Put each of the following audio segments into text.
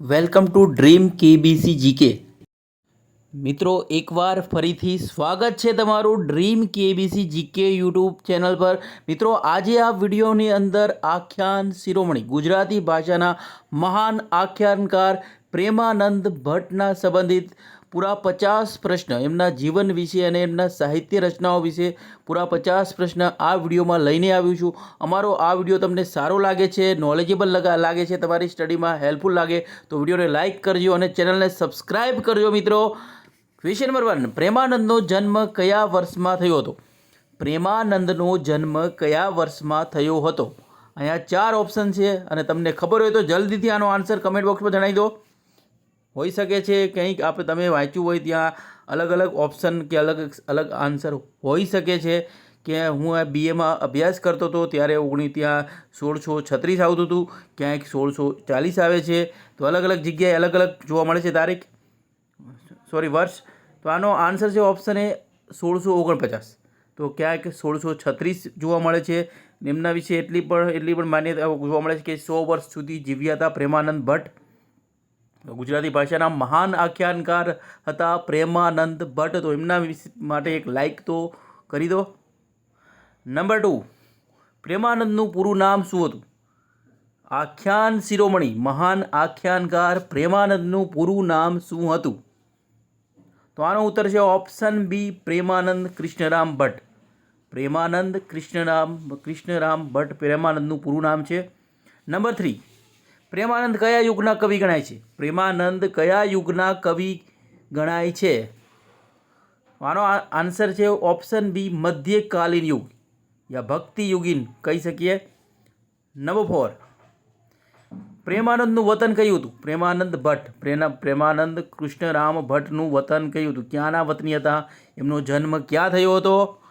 Welcome to dream KBC GK. મિત્રો, એકવાર ફરીથી સ્વાગત છે તમારું dream KBC GK YouTube channel પર. મિત્રો, આજે આ વિડીયોની અંદર આખ્યાન શિરોમણી, ગુજરાતી ભાષાના મહાન આખ્યાનકાર પ્રેમાનંદ ભટ્ટના સંબંધિત પૂરા પચાસ પ્રશ્ન એમના જીવન વિશે અને એમના સાહિત્ય રચનાઓ વિશે પૂરા પચાસ પ્રશ્ન આ વિડીયોમાં લઈને આવ્યું છું. અમારો આ વીડિયો તમને સારો લાગે છે નોલેજેબલ લાગે છે, તમારી સ્ટડીમાં હેલ્પફુલ લાગે, તો વિડીયોને લાઇક કરજો અને ચેનલને સબસ્ક્રાઈબ કરજો મિત્રો. ક્વેશ્ચન નંબર વન, પ્રેમાનંદનો જન્મ કયા વર્ષમાં થયો હતો? પ્રેમાનંદનો જન્મ કયા વર્ષમાં થયો હતો? અહીંયા ચાર ઓપ્શન છે અને તમને ખબર હોય તો જલ્દીથી આનો આન્સર કમેન્ટ બોક્સમાં જણાવી દો. હોઈ શકે છે કંઈક આપણે તમે વાંચ્યું હોય ત્યાં અલગ અલગ ઓપ્શન કે અલગ અલગ આન્સર હોઈ શકે છે કે હું આ બીએમાં અભ્યાસ કરતો હતો ત્યારે ઓગણી ત્યાં સોળસો છત્રીસ આવતું હતું, ક્યાંક સોળસો ચાલીસ આવે છે. તો અલગ અલગ જગ્યાએ અલગ અલગ જોવા મળે છે તારીખ. સોરી વર્ષ. તો આનો આન્સર છે ઓપ્શન એ સોળસો ઓગણપચાસ. તો ક્યાંક સોળસો છત્રીસ જોવા મળે છે. એમના વિશે એટલી પણ એટલી પણ માન્યતા જોવા મળે છે કે સો વર્ષ સુધી જીવ્યા હતા પ્રેમાનંદ ભટ્ટ. ગુજરાતી ભાષાના મહાન આખ્યાનકાર હતા પ્રેમાનંદ ભટ્ટ. તો એમના માટે એક લાઇક તો કરી દો. નંબર ટુ પ્રેમાનંદનું પૂરું નામ શું હતું? આખ્યાન શિરોમણી, મહાન આખ્યાનકાર પ્રેમાનંદનું પૂરું નામ શું હતું? તો આનો ઉત્તર છે ઓપ્શન બી પ્રેમાનંદ કૃષ્ણરામ ભટ્ટ. પ્રેમાનંદ કૃષ્ણરામ કૃષ્ણરામ ભટ્ટ પ્રેમાનંદનું પૂરું નામ છે. નંબર થ્રી પ્રેમાનંદ કયા યુગના કવિ ગણાય છે? પ્રેમાનંદ કયા યુગના કવિ ગણાય છે? આનો આન્સર છે ઓપ્શન બી મધ્યકાલીન યુગ. યા ભક્તિ યુગીન કહી શકીએ. નંબર ફોર પ્રેમાનંદનું વતન કયું હતું? પ્રેમાનંદ ભટ્ટ. પ્રેના, પ્રેમાનંદ કૃષ્ણરામ ભટ્ટનું વતન કયું હતું? ક્યાંના વતની હતા? એમનો જન્મ ક્યાં થયો હતો?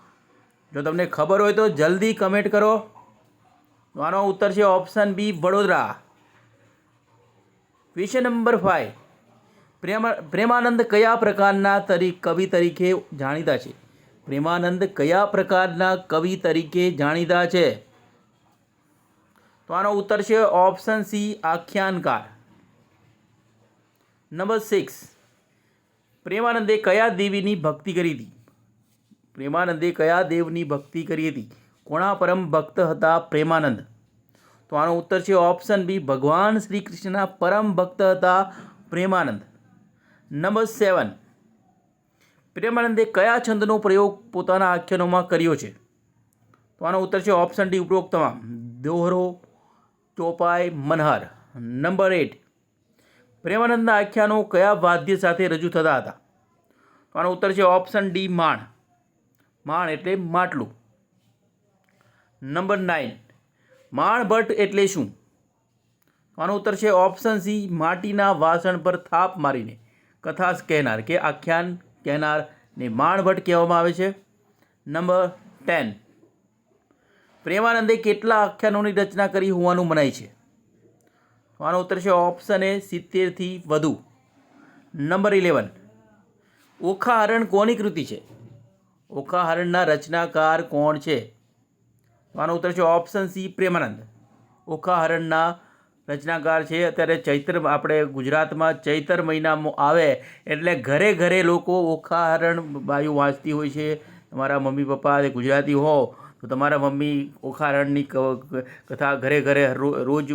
જો તમને ખબર હોય તો જલ્દી કમેન્ટ કરો. આનો ઉત્તર છે option B Vadodara. Question number five Prema, Premanand કયા પ્રકારના તરી, કવિ તરીકે જાણીતા છે? પ્રેમાનંદ કયા પ્રકારના કવિ તરીકે જાણીતા છે? તો આનો ઉત્તર છે ઓપ્શન સી આખ્યાનકાર. નંબર સિક્સ પ્રેમાનંદે કયા દેવીની ભક્તિ કરી હતી? પ્રેમાનંદે કયા દેવની ભક્તિ કરી હતી? કોણા પરમ ભક્ત હતા પ્રેમાનંદ. તો આનો ઉત્તર છે ઓપ્શન બી ભગવાન શ્રી કૃષ્ણના પરમ ભક્ત હતા પ્રેમાનંદ. નંબર સેવન પ્રેમાનંદે કયા છંદનો પ્રયોગ પોતાના આખ્યાનોમાં કર્યો છે? તો આનો ઉત્તર છે ઓપ્શન ડી ઉપરોક્ત તમામ દોહરો, ચોપાઈ, મનહર. નંબર એટ પ્રેમાનંદના આખ્યાનો કયા વાદ્ય સાથે રજૂ થતા હતા? તો આનો ઉત્તર છે ઓપ્શન ડી માણ. માણ એટલે માટલું. નંબર નાઇન માણભટ્ટ એટલે શું? આનો ઉત્તર છે ઓપ્શન સી માટીના વાસણ પર થાપ મારીને. કથા કહેનાર, કે આખ્યાન કહેનાર ને માણભટ્ટ કહેવામાં આવે છે. નંબર ટેન પ્રેમાનંદે કેટલા આખ્યાનોની રચના કરી હોવાનું મનાય છે? આનો ઉત્તર છે ઓપ્શન એ સિત્તેરથી વધુ. નંબર ઇલેવન ઓખા હરણ કોની કૃતિ છે? ઓખા હરણના રચનાકાર કોણ છે? આનો ઉત્તર છે ઓપ્શન સી પ્રેમાનંદ. ઓખા હરણના રચનાકાર છે. અત્યારે ચૈત્ર, આપણે ગુજરાતમાં ચૈતર મહિનામાં આવે એટલે ઘરે ઘરે લોકો ઓખા હરણ બાયું વાંચતી હોય છે. તમારા મમ્મી પપ્પા ગુજરાતી હો, તો તમારા મમ્મી ઓખા હરણની કથા ઘરે ઘરે રોજ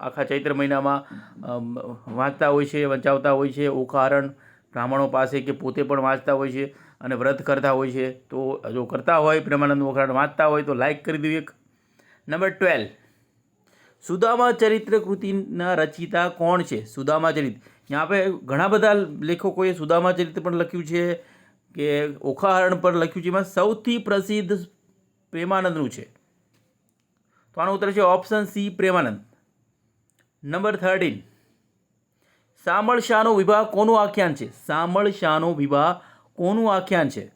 આખા ચૈત્ર મહિનામાં વાંચતા હોય છે, વંચાવતા હોય છે. ઓખા હરણ બ્રાહ્મણો પાસે કે પોતે પણ વાંચતા હોય છે. અને વ્રત કરતા હોય છે, તો જો કરતા હોય, પ્રેમાનંદ વખરાટ વાંચતા હોય, તો લાઇક કરી દઉં એક. નંબર ટ્વેલ્વ સુદામા ચરિત્ર કૃતિના રચિતા કોણ છે? સુદામા ચરિત્ર ત્યાં પે ઘણા બધા લેખકોએ સુદામા ચરિત્ર પણ લખ્યું છે, કે ઓખાહરણ પર લખ્યું છે, એમાં સૌથી પ્રસિદ્ધ પ્રેમાનંદનું છે. તો આનો ઉત્તર છે option C Premanand. Number thirteen Shamal શાહનો વિવાહ કોનું આખ્યાન છે? શામળ શાહનો વિવાહ કોનું આખ્યાન છે?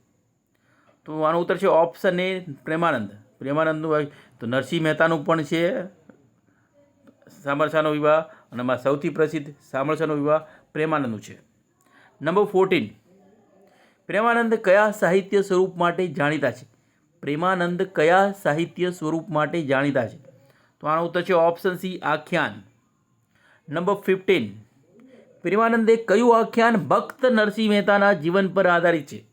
તો આનો ઉત્તર છે ઓપ્શન એ પ્રેમાનંદ. પ્રેમાનંદનું તો નરસિંહ મહેતાનું પણ છે. સામરસાનો વિવાહ અને એમાં સૌથી પ્રસિદ્ધ સામરસાનો વિવાહ પ્રેમાનંદનું છે. નંબર ફોર્ટીન પ્રેમાનંદ કયા સાહિત્ય સ્વરૂપ માટે જાણીતા છે? પ્રેમાનંદ કયા સાહિત્ય સ્વરૂપ માટે જાણીતા છે? તો આનો ઉત્તર છે ઓપ્શન સી આખ્યાન. નંબર ફિફ્ટીન પ્રેમાનંદે કયું આખ્યાન ભક્ત નરસિંહ મહેતાના જીવન પર આધારિત છે?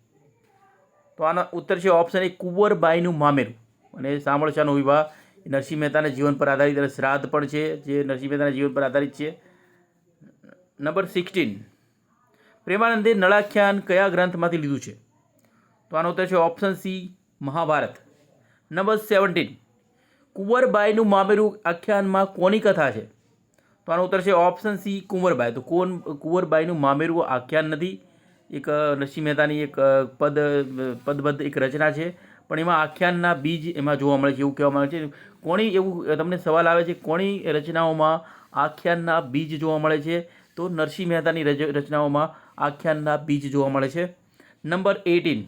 તો આનો ઉત્તર છે ઓપ્શન એ કુંવરબાઈનું મામેરું. અને સામળશાનો વિવાહ. નરસિંહ મહેતાના જીવન પર આધારિત અને શ્રાદ્ધ પણ છે. જે નરસિંહ મહેતાના જીવન પર આધારિત છે. નંબર સિક્સટીન પ્રેમાનંદે નળાખ્યાન કયા ગ્રંથમાંથી લીધું છે? તો આનો ઉત્તર છે option C Mahabharat. Number seventeen કુંવરબાઈનું મામેરું આખ્યાનમાં કોની કથા છે? તો આનો ઉત્તર છે ઓપ્શન સી કુંવરબાઈ. તો કોન કુંવરબાઈનું મામેરું આખ્યાન નથી. એક નરસિંહ મહેતાની એક પદ પદબદ્ધ એક રચના છે. પણ એમાં આખ્યાનના બીજ એમાં જોવા મળે છે, એવું કહેવામાં આવે છે. કોણી, એવું તમને સવાલ આવે છે, કોણી રચનાઓમાં આખ્યાનના બીજ જોવા મળે છે? તો નરસિંહ મહેતાની રચ- રચનાઓમાં આખ્યાનના બીજ જોવા મળે છે. નંબર એટીન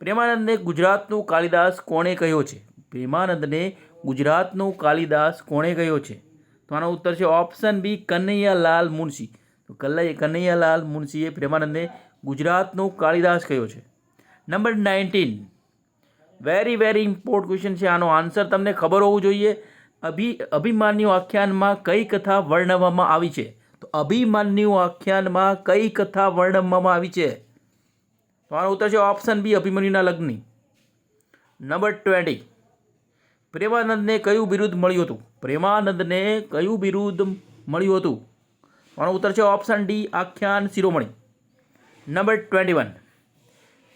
પ્રેમાનંદને ગુજરાતનું કાલિદાસ કોણે કહ્યો છે? પ્રેમાનંદને ગુજરાતનું કાલિદાસ કોણે કહ્યો છે? તો આનો ઉત્તર છે ઓપ્શન બી કનૈયાલાલ મુનશી. તો કલ્લા કનૈયાલાલ મુનશીએ પ્રેમાનંદને ગુજરાતનું કાળિદાસ કહ્યો છે? Number nineteen very very important question છે. આનો આન્સર તમને ખબર હોવું જોઈએ. અભિ અભિમાન્યુ આખ્યાનમાં કઈ કથા વર્ણવવામાં આવી છે? તો અભિમાન્યુ આખ્યાનમાં કઈ કથા વર્ણવવામાં આવી છે? તો આનો ઉત્તર છે ઓપ્શન બી અભિમન્યુના લગ્ન નંબર ટ્વેન્ટી પ્રેમાનંદને કયું બિરુદ મળ્યું હતું? પ્રેમાનંદને કયું બિરુદ મળ્યું હતું? આનો ઉત્તર છે ઓપ્શન ડી આખ્યાન શિરોમણી. નંબર ટ્વેન્ટી વન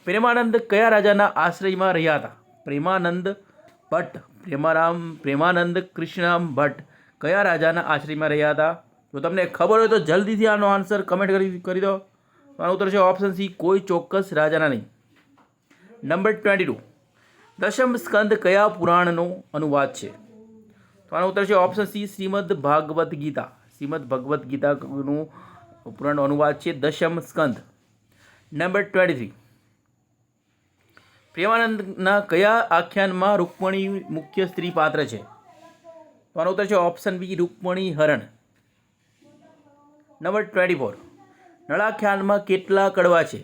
પ્રેમાનંદ કયા રાજાના આશ્રયમાં રહ્યા હતા? પ્રેમાનંદ ભટ્ટ, પ્રેમારામ, પ્રેમાનંદ કૃષ્ણરામ ભટ્ટ કયા રાજાના આશ્રયમાં રહ્યા હતા? જો તમને ખબર હોય તો જલ્દીથી આનો આન્સર કમેન્ટ કરી કરી દો. આનો ઉત્તર છે ઓપ્શન સી કોઈ ચોક્કસ રાજાના નહીં. નંબર ટ્વેન્ટી ટુ દશમ સ્કંદ કયા પુરાણનો અનુવાદ છે? તો આનો ઉત્તર છે ઓપ્શન સી શ્રીમદ ભાગવદ્ ગીતા. શ્રીમદ ભગવદ્ ગીતાનું પુરાણનો અનુવાદ છે દશમ સ્કંદ. નંબર ટ્વેન્ટી થ્રી પ્રેમાનંદના કયા આખ્યાનમાં રૂકમણી મુખ્ય સ્ત્રી પાત્ર છે? તો આનો ઉત્તર છે ઓપ્શન બી રૂકમણી હરણ. નંબર ટ્વેન્ટી ફોર નળાખ્યાનમાં કેટલા કડવા છે?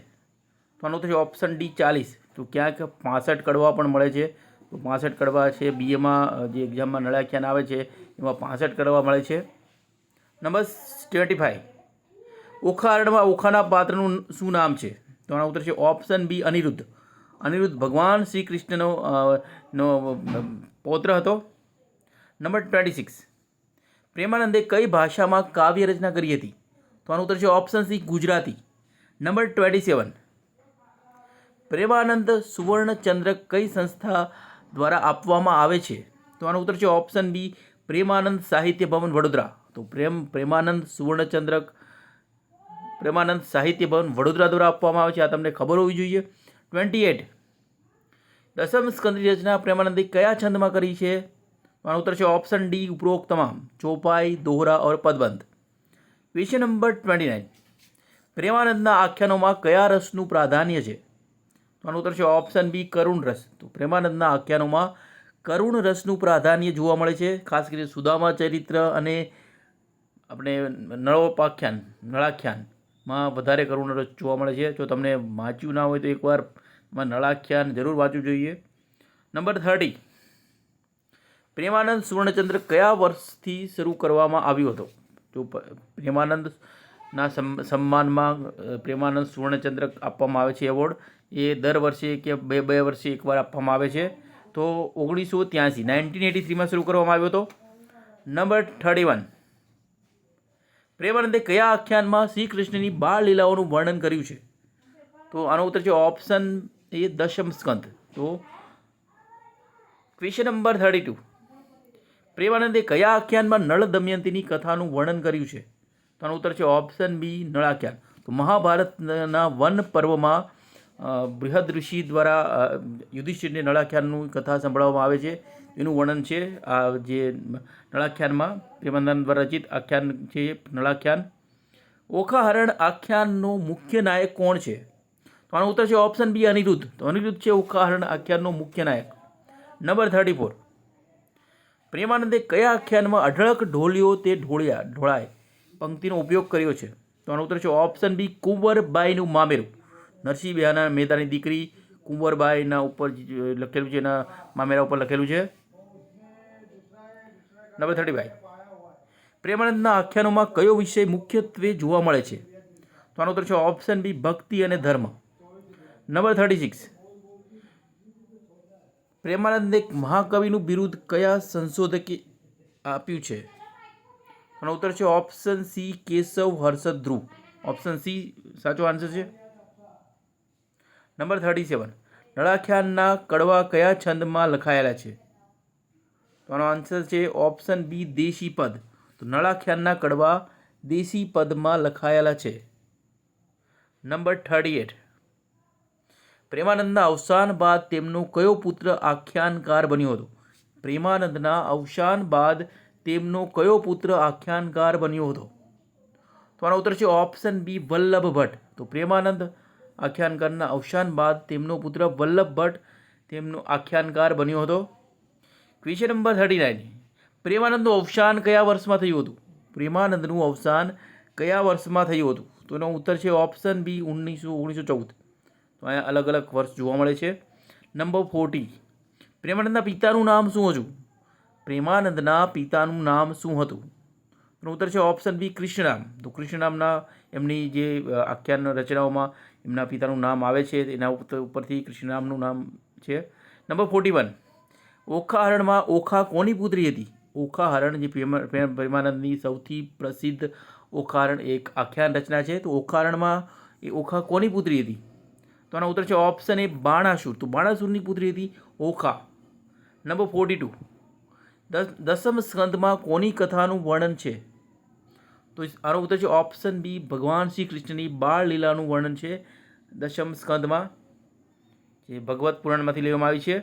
તો આનો ઉત્તર છે ઓપ્શન ડી ચાલીસ. તો ક્યાંક પાસઠ કડવા પણ મળે છે. તો પાસઠ કડવા છે બીએમાં જે એક્ઝામમાં નળાખ્યાન આવે છે, એમાં પાસઠ કડવા મળે છે. નંબર ટ્વેન્ટી ફાઈવ ઓખારણમાં ઓખાના પાત્રનું શું નામ છે? તો આનો ઉત્તર છે ઓપ્શન બી અનિરુદ્ધ. અનિરુદ્ધ ભગવાન શ્રી કૃષ્ણનો નો પૌત્ર હતો. નંબર ટ્વેન્ટી સિક્સ પ્રેમાનંદે કઈ ભાષામાં કાવ્ય રચના કરી હતી? તો આનો ઉત્તર છે option C Gujarati. Number twenty seven Premanand સુવર્ણચંદ્રક કઈ સંસ્થા દ્વારા આપવામાં આવે છે. તો આનો ઉત્તર છે ઓપ્શન બી પ્રેમાનંદ સાહિત્ય ભવન, વડોદરા. તો પ્રેમ, પ્રેમાનંદ સુવર્ણચંદ્રક, પ્રેમાનંદ સાહિત્ય ભવન, વડોદરા દ્વારા આપવામાં આવે છે. આ તમને ખબર હોવી જોઈએ. ટ્વેન્ટી એટ દસમ સ્કંદની રચના પ્રેમાનંદે કયા છંદમાં કરી છે? આનો ઉત્તર છે ઓપ્શન ડી ઉપરોક્ત તમામ ચોપાઈ, દોહરા ઓર પદબંધ. ક્વેશ્ચન નંબર ટ્વેન્ટી નાઇન પ્રેમાનંદના આખ્યાનોમાં કયા રસનું પ્રાધાન્ય છે? તો આનો ઉત્તર છે ઓપ્શન બી કરુણ રસ. તો પ્રેમાનંદના આખ્યાનોમાં કરુણ રસનું પ્રાધાન્ય જોવા મળે છે. ખાસ કરીને સુદામા ચરિત્ર અને આપણે નળોપાખ્યાન, નળાખ્યાનમાં વધારે કરુણ રસ જોવા મળે છે. જો તમને વાંચ્યું ના હોય તો એકવાર નળાખ્યાન જરૂર વાંચવું જોઈએ. નંબર થર્ટી પ્રેમાનંદ સુવર્ણચંદ્ર કયા વર્ષથી શરૂ કરવામાં આવ્યો હતો? જો પ્રેમાનંદના સમ- સન્માનમાં પ્રેમાનંદ સુવર્ણચંદ્રક આપવામાં આવે છે એવોર્ડ એ દર વર્ષે કે બે બે વર્ષે એકવાર આપવામાં આવે છે. તો ઓગણીસો ત્યાંસી નાઇન્ટીન એટી થ્રીમાં શરૂ કરવામાં આવ્યો હતો. નંબર થર્ટી વન પ્રેમાનંદે કયા આખ્યાનમાં શ્રી કૃષ્ણની બાળ લીલાઓનું વર્ણન કર્યું છે? તો આનો ઉત્તર છે ઓપ્શન એ દશમ સ્કંદ. તો ક્વેશ્ચન નંબર થર્ટી ટુ પ્રેમાનંદે કયા આખ્યાનમાં નળ દમયંતીની કથાનું વર્ણન કર્યું છે? તો આનો ઉત્તર છે ઓપ્શન બી નળાખ્યાન. તો મહાભારતના વન પર્વમાં બૃહદ ઋષિ દ્વારા યુધિષ્ઠિરને નળાખ્યાનનું કથા સંભળાવવામાં આવે છે. એનું વર્ણન છે, આ જે નળાખ્યાનમાં પ્રેમાનંદ દ્વારા રચિત આખ્યાન છે, નળાખ્યાન. ઓખાહરણ આખ્યાનનો મુખ્ય નાયક કોણ છે? તો આનો ઉત્તર છે ઓપ્શન બી અનિરુદ્ધ. તો અનિરુદ્ધ છે ઓખાહરણ આખ્યાનનો મુખ્ય નાયક. Number thirty four. પ્રેમાનંદે કયા આખ્યાનમાં અઢળક ઢોલિયો તે ઢોળ્યા, ઢોળાય? પંક્તિનો ઉપયોગ કર્યો છે. તો આનો ઉત્તર છે ઓપ્શન બી કુંવરબાઈનું મામેરું. નરસિંહ મહેતાના મહેતાની દીકરી કુંવરબાઈના ઉપર લખેલું છે, એના મામેરા ઉપર લખેલું છે. નંબર થર્ટી ફાઈવ પ્રેમાનંદના આખ્યાનોમાં કયો વિષય મુખ્યત્વે જોવા મળે છે? તો આનો ઉત્તર છે ઓપ્શન બી ભક્તિ અને ધર્મ. નંબર થર્ટી સિક્સ પ્રેમાનંદને મહાકવિનું બિરુદ કયા સંશોધકે આપ્યું છે? આનો ઉત્તર છે option C Keshav Harshad Dhruv option C સાચો આન્સર છે? Number thirty seven. નળાખ્યાનના કડવા કયા છંદમાં લખાયેલા છે? તો આનો આન્સર છે ઓપ્શન બી દેશી પદ. તો નળાખ્યાનના કડવા દેશી પદમાં લખાયેલા છે. Number thirty eight. પ્રેમાનંદના અવસાન બાદ તેમનો કયો પુત્ર આખ્યાનકાર બન્યો હતો? પ્રેમાનંદના અવસાન બાદ તેમનો કયો પુત્ર આખ્યાનકાર બન્યો હતો? તો આનો ઉત્તર છે ઓપ્શન બી વલ્લભ ભટ્ટ. તો પ્રેમાનંદ આખ્યાનકારના અવસાન બાદ તેમનો પુત્ર વલ્લભ ભટ્ટ તેમનો આખ્યાનકાર બન્યો હતો. ક્વેશ્ચન નંબર થર્ટી નાઇન પ્રેમાનંદનું અવસાન કયા વર્ષમાં થયું હતું? પ્રેમાનંદનું અવસાન કયા વર્ષમાં થયું હતું? તો એનો ઉત્તર છે ઓપ્શન બી ઓગણીસો ઓગણીસો ચૌદ. તો અહીંયા અલગ અલગ વર્ષ જોવા મળે છે. નંબર ફોર્ટી પ્રેમાનંદના પિતાનું નામ શું હતું? પ્રેમાનંદના પિતાનું નામ શું હતું? એનો ઉત્તર છે ઓપ્શન બી કૃષ્ણરામ. તો કૃષ્ણરામના એમની જે આખ્યાન રચનાઓમાં એમના પિતાનું નામ આવે છે, એના ઉપર- ઉપરથી કૃષ્ણરામનું નામ છે. Number forty one. ઓખા હરણમાં ઓખા કોની પુત્રી હતી? ઓખા હરણ જે પ્રેમ- પ્રેમ- પ્રેમાનંદની સૌથી પ્રસિદ્ધ ઓખા હરણ એક આખ્યાન રચના છે. તો ઓખા હરણમાં એ ઓખા કોની પુત્રી હતી? તો આનો ઉત્તર છે ઓપ્શન એ બાણાસુર. તો બાણાસુરની પુત્રી હતી ઓખા. Number forty two. દસ, દસમ સ્કંદમાં કોની કથાનું વર્ણન છે? તો આનો ઉત્તર છે ઓપ્શન બી ભગવાન શ્રી કૃષ્ણની બાળ લીલાનું વર્ણન છે દશમ સ્કંદમાં, જે ભગવત પુરાણમાંથી લેવામાં આવી છે.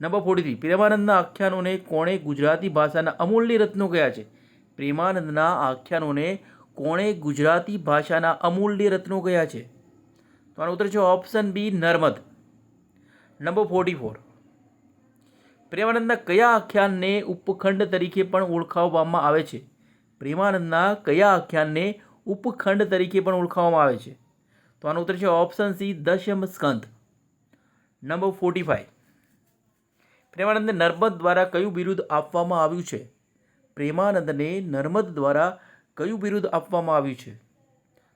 નંબર ફોર્ટી થ્રી પ્રેમાનંદના આખ્યાનોને કોણે ગુજરાતી ભાષાના અમૂલ્ય રત્નો કયા છે? પ્રેમાનંદના આખ્યાનોને કોણે ગુજરાતી ભાષાના અમૂલ્ય રત્નો કયા છે? તો આનો ઉત્તર છે option B Narmad. Number forty four પ્રેમાનંદના કયા આખ્યાનને ઉપખંડ તરીકે પણ ઓળખાવવામાં આવે છે? પ્રેમાનંદના કયા આખ્યાનને ઉપખંડ તરીકે પણ ઓળખાવવામાં આવે છે? તો આનો ઉત્તર છે ઓપ્શન સી દશમ સ્કંદ. નંબર ફોર્ટી ફાઇવ પ્રેમાનંદને નર્મદ દ્વારા કયું બિરુદ આપવામાં આવ્યું છે? પ્રેમાનંદને નર્મદ દ્વારા કયું બિરુદ આપવામાં આવ્યું છે?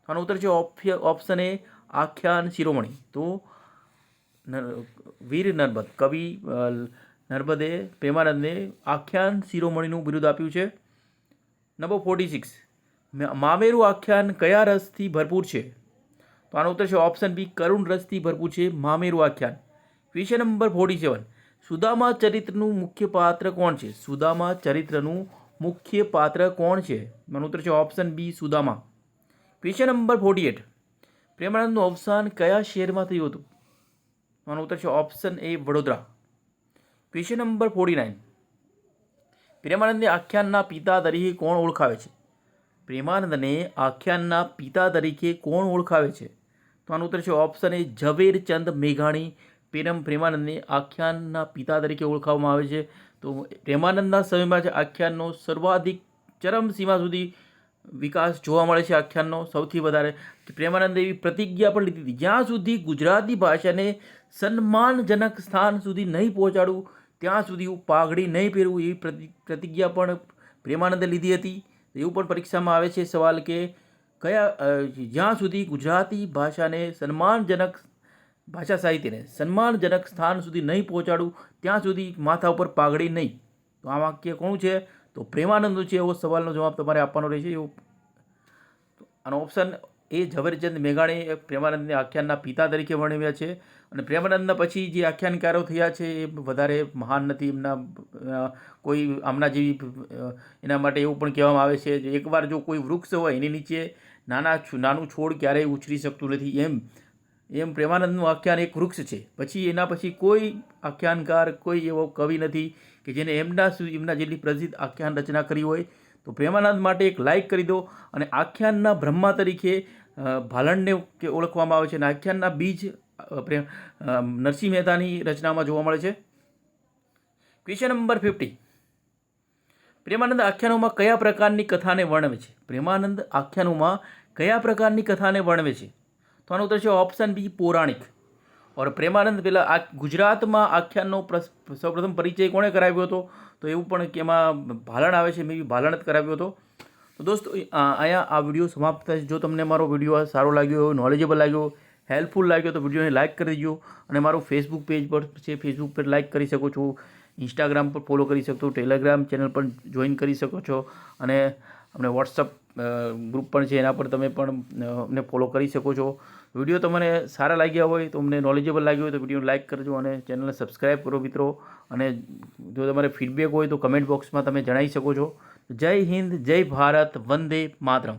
તો આનો ઉત્તર છે ઓપ્શન એ આખ્યાન શિરોમણી. તો વીર નર્મદ, કવિ નર્મદે પ્રેમાનંદને આખ્યાન શિરોમણીનું બિરુદ આપ્યું છે. નંબર ફોર્ટી સિક્સ મામેરું આખ્યાન કયા રસથી ભરપૂર છે? તો આનો ઉત્તર છે ઓપ્શન બી કરુણ રસથી ભરપૂર છે મામેરું આખ્યાન. Question number forty seven Sudama ચરિત્રનું મુખ્ય પાત્ર કોણ છે? સુદામા ચરિત્રનું મુખ્ય પાત્ર કોણ છે? આનો ઉત્તર છે option B Sudama. Question number forty eight પ્રેમાનંદનું અવસાન કયા શહેરમાં થયું હતું? આનો ઉત્તર છે option A Vadodara. Question number forty nine પ્રેમાનંદને આખ્યાનના પિતા તરીકે કોણ ઓળખાવે છે? પ્રેમાનંદને આખ્યાનના પિતા તરીકે કોણ ઓળખાવે છે? તો આનો ઉત્તર છે ઓપ્શન એ ઝવેરચંદ મેઘાણી. પ્રેમ પ્રેમાનંદને આખ્યાનના પિતા તરીકે ઓળખાવવામાં આવે છે. તો પ્રેમાનંદના સમયમાં જ આખ્યાનનો સર્વાધિક ચરમસીમા સુધી વિકાસ જોવા મળે છે આખ્યાનનો સૌથી વધારે. પ્રેમાનંદે એવી પ્રતિજ્ઞા પણ લીધી હતી, જ્યાં સુધી ગુજરાતી ભાષાને સન્માનજનક સ્થાન સુધી નહીં પહોંચાડું ત્યાં સુધી હું પાઘડી નહીં પહેરવું એવી પ્રતિ, પ્રતિજ્ઞા પણ પ્રેમાનંદે લીધી હતી. એવું પણ પરીક્ષામાં આવે છે સવાલ કે કયા જ્યાં સુધી ગુજરાતી ભાષાને સન્માનજનક ભાષા સાહિત્યને સન્માનજનક સ્થાન સુધી નહીં પહોંચાડું, ત્યાં સુધી માથા ઉપર પાઘડી નહીં. તો આ વાક્ય કોણ છે? તો પ્રેમાનંદનું છે એવો સવાલનો જવાબ તમારે આપવાનો રહેશે. એવો આનો ઓપ્શન એ ઝવેરચંદ મેઘાણી પ્રેમાનંદને આખ્યાનના પિતા તરીકે વર્ણવ્યા છે. અને પ્રેમાનંદના પછી જે આખ્યાનકારો થયા છે, એ વધારે મહાન નથી. એમના કોઈ આમના જેવી એના માટે એવું પણ કહેવામાં આવે છે એકવાર જો કોઈ વૃક્ષ હોય એની નીચે નાના નાનું છોડ ક્યારેય ઉછરી શકતું નથી. એમ એમ પ્રેમાનંદનું આખ્યાન એક વૃક્ષ છે. પછી એના પછી કોઈ આખ્યાનકાર, કોઈ એવો કવિ નથી કે જેને એમના સુધી, એમના જેટલી પ્રસિદ્ધ આખ્યાન રચના કરી હોય તો પ્રેમાનંદ માટે એક લાઇક કરી દો અને આખ્યાનના બ્રહ્મા તરીકે ભાલણને કે ઓળખવામાં આવે છે અને આખ્યાનના બીજ પ્રેમ નરસિંહ મહેતાની રચનામાં જોવા મળે છે. ક્વેશ્ચન નંબર ફિફ્ટી પ્રેમાનંદ આખ્યાનોમાં કયા પ્રકારની કથાને વર્ણવે છે? પ્રેમાનંદ આખ્યાનોમાં કયા પ્રકારની કથાને વર્ણવે છે? તો આનો ઉત્તર છે ઓપ્શન બી પૌરાણિક. ઓર પ્રેમાનંદ પહેલાં આ ગુજરાતમાં આખ્યાનનો સૌપ્રથમ પરિચય કોણે કરાવ્યો હતો? તો એવું પણ કે એમાં ભાલણ આવે છે, મેં ભાલણ જ કરાવ્યો હતો. તો દોસ્તો અહીંયા આ વીડિયો સમાપ્ત થાય છે. જો તમને મારો વીડિયો સારો લાગ્યો નોલેજેબલ લાગ્યો હેલ્પફુલ લાગ્યો તો વિડીયોને લાઇક કરી દેજો. અને મારું ફેસબુક પેજ પર છે ફેસબુક પર લાઇક કરી શકો છો. ઇન્સ્ટાગ્રામ પર ફોલો કરી શકો છો ટેલિગ્રામ ચેનલ પર જોઈન કરી શકો છો. અને અમને વોટ્સઅપ ગ્રુપ પણ છે, એના પર તમે પણ અમને ફોલો કરી શકો છો. વીડિયો તમને સારા લાગ્યા હોય, તો અમને નોલેજેબલ લાગ્યો હોય તો વીડિયો લાઇક કરજો અને ચેનલને સબસ્ક્રાઈબ કરો મિત્રો. અને જો તમારે ફીડબેક હોય તો કમેન્ટ બોક્સમાં તમે જણાવી શકો છો. જય હિન્દ, જય ભારત, વંદે માતરમ.